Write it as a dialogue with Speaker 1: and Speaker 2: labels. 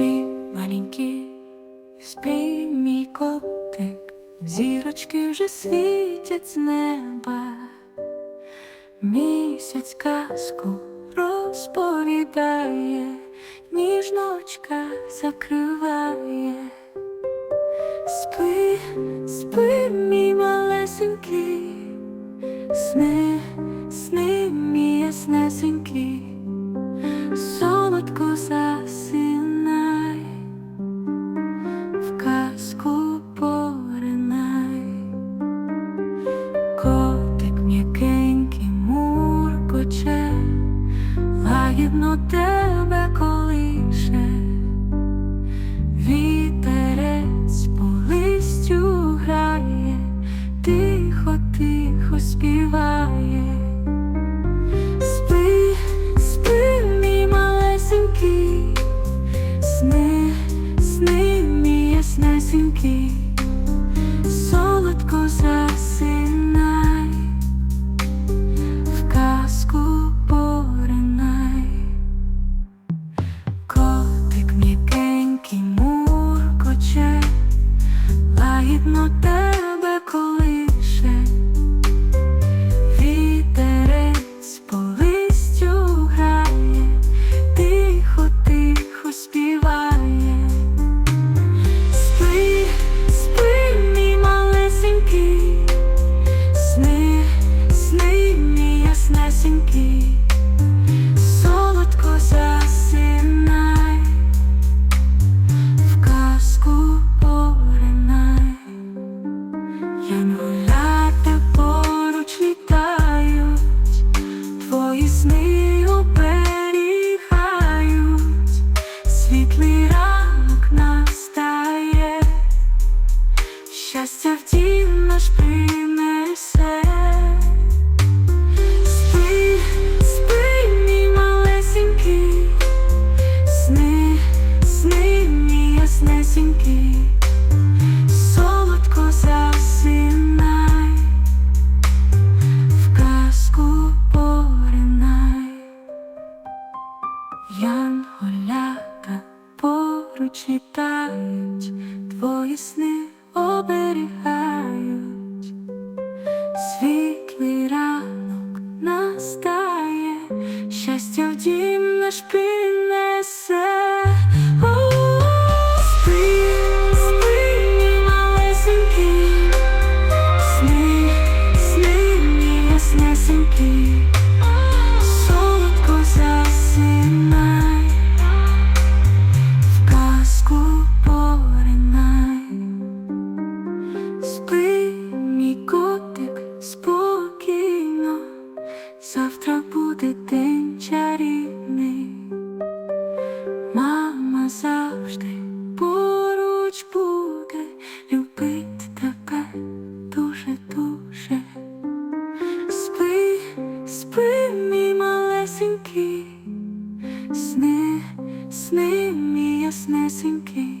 Speaker 1: Спи, маленький, спи, мій котик, зірочки вже світять з неба, місяць казку розповідає, ніжночка закриває, спи, спи, мій малесенький, сни, сни, мій яснесенький. keep 你 Янголяка поруч вітають твої сни. сни, сни мій яснесенький.